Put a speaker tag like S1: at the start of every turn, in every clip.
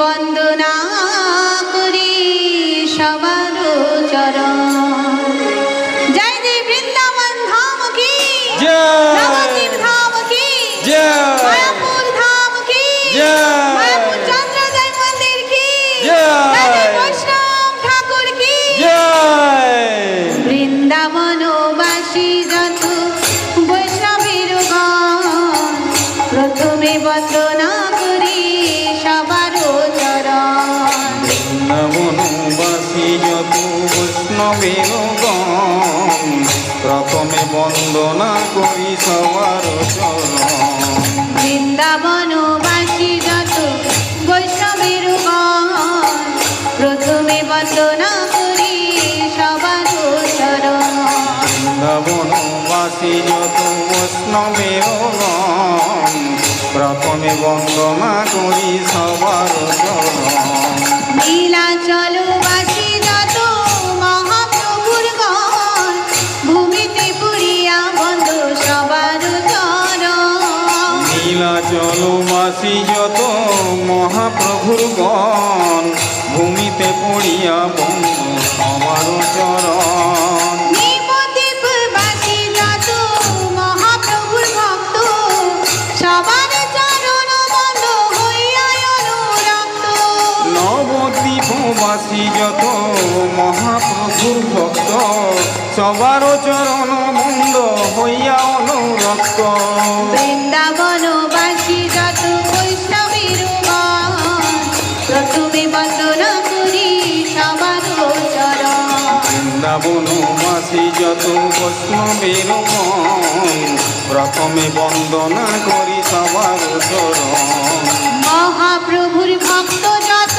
S1: বন্দনা করি সবার চরণ। জয় জয় বৃন্দাবন ধাম কি?
S2: জয়।
S1: ধাম কি? মায়াপুর ধাম কি? মায়াপুর চন্দ্রোদয় মন্দির কি? বৈষ্ণব ঠাকুর কি?
S2: জয়।
S1: বৃন্দাবনবাসী যত বৈষ্ণবের গণ প্রথমে বন্দনা
S2: প্রথমে বন্দনা করি সবার বৃন্দাবন
S1: বৃন্দাবনবাসী যত বৈষ্ণবের প্রথমে বন্দনা নীলাচলবাসী যত মহাপ্রভুর গণ ভূমিতে
S2: পড়িয়া বন্ধু সবার চরণ। নবদ্বীপবাসী যত মহাপ্রভুর ভক্ত সবার চরণ বন্ধ হইয়া অনুরক্ত।
S1: বৃন্দাবনবাসী
S2: বৃন্দাবনবাসী যত বৈষ্ণবের মন প্রথমে বন্দনা করি সবার চরণ।
S1: মহাপ্রভুর ভক্ত যত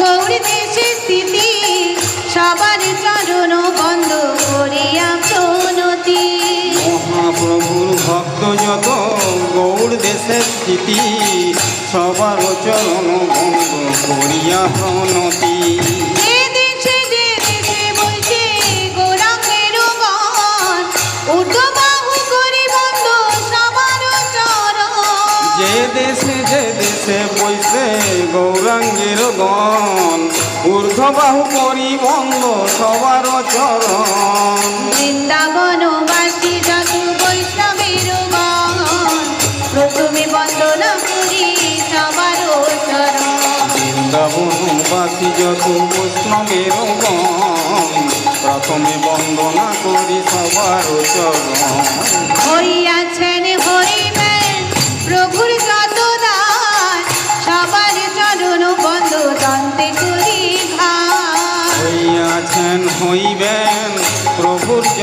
S1: গৌরী দেশে স্থিতি সবার চরণ বন্ধ করিয়া প্রণতি।
S2: মহাপ্রভুর ভক্ত যত গৌর দেশের স্থিতি সবার চরণ বন্ধ করিয়া প্রণতি।
S1: যে দেশে যে দেশে
S2: বৈশে গৌরাঙ্গের গণ। ঊর্ধ্ববাহু করি বন্ধ সবার চরণ।
S1: বৃন্দাবনবাসী যত বৈষ্ণবের প্রথমে বন্দনা করি সবার চরণ।
S2: বৃন্দাবনবাসী যত বৈষ্ণবের গণ। প্রথমে বন্দনা করি সবার চরণ।
S1: হইয়াছেন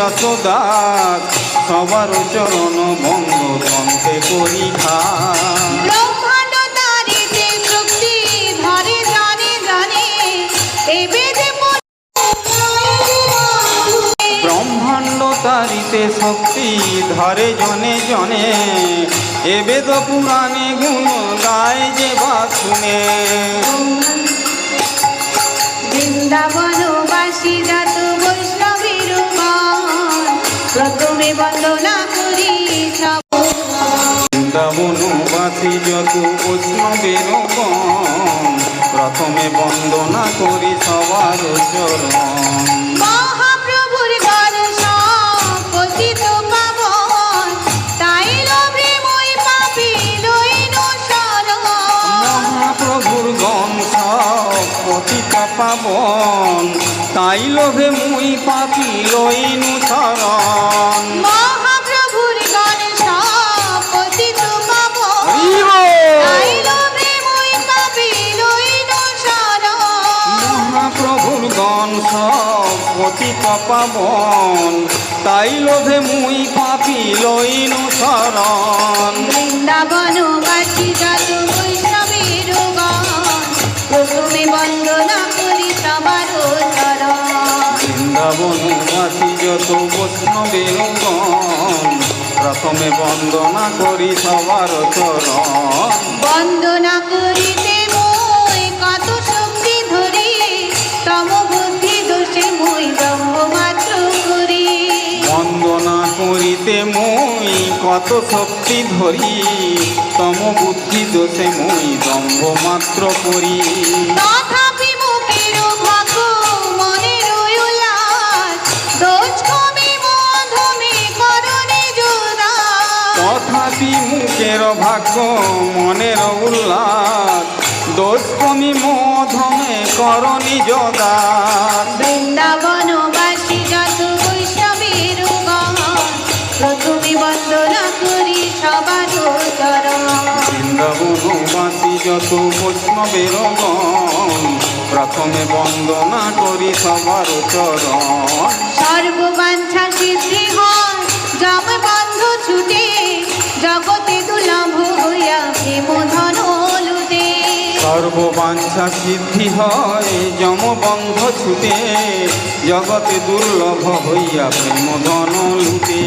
S1: যত সবার চরণ বন্ধ
S2: কন্তে পরিখা
S1: ব্রহ্মাণ্ড তারিতে শক্তি ধরে জানে জানে এ বেদে
S2: পুরাণে গুণ গায় যে বা শুনে
S1: বৃন্দাবনবাসী
S2: বৃন্দাবনবাসী যত বৈষ্ণবের প্রথমে বন্দনা করি সবার চরণ।
S1: পাবন তাই লোভে মই পাপি লইন শরণ।
S2: সব পতিতা পাবন তাই লোভে মুই পাপি লইনু শরণ।
S1: বৃন্দাবনবাসী যত বৈষ্ণবের প্রথমে বন্দনা করি সবার চরণ।
S2: বৃন্দাবনবাসী যত বৈষ্ণবের প্রথমে বন্দনা করি সবার চরণ।
S1: বন্দনা করিতে কত শক্তি ধরি তম বুদ্ধি দোষে মই
S2: দম্ভ মাত্র করি।
S1: তথাপি মুখের ভাগ্য মনের উল্লাস দোষ কমে মধমে করণে
S2: তথাপি
S1: বৃন্দাবনবাসী যত বৈষ্ণবের প্রথমে বন্দনা করি সবার চরণ। সর্ববাঞ্ছা সিদ্ধি হয় জম বন্ধ ছুটে জগতে দুলভ হইয়া প্রেম ধন লুটে।
S2: সর্ববাঞ্ছা সিদ্ধি হয় যমবন্ধ ছুটে জগতে দুর্লভ হইয়া প্রেম ধন লুটে।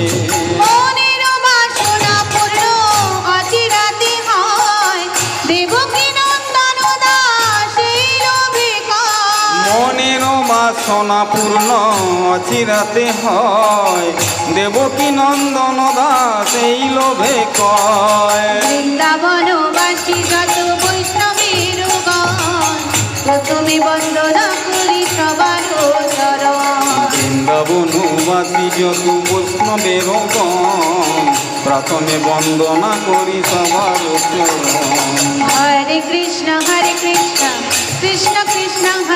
S1: বাসনা পূর্ণ অচিরাতে হয়। দেবকী নন্দন দাস এই লোভে কয়। বৃন্দাবনবাসী যত বৈষ্ণবের প্রথমে বন্দনা করি সবার
S2: বৃন্দাবনবাসী যত বৈষ্ণবের প্রথমে বন্দনা করি সবার
S1: হরে কৃষ্ণ হরে কৃষ্ণ কৃষ্ণ কৃষ্ণ হরে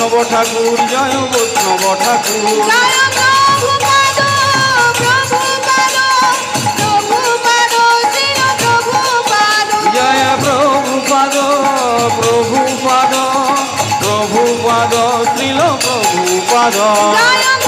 S1: বৈষ্ণব ঠাকুর জয় বৈষ্ণব ঠাকুর।
S2: জয়
S1: শ্রী প্রভুপাদ।
S2: জয় প্রভুপাদ প্রভুপাদ প্রভুপাদ শ্রীল প্রভুপাদ।
S1: জয়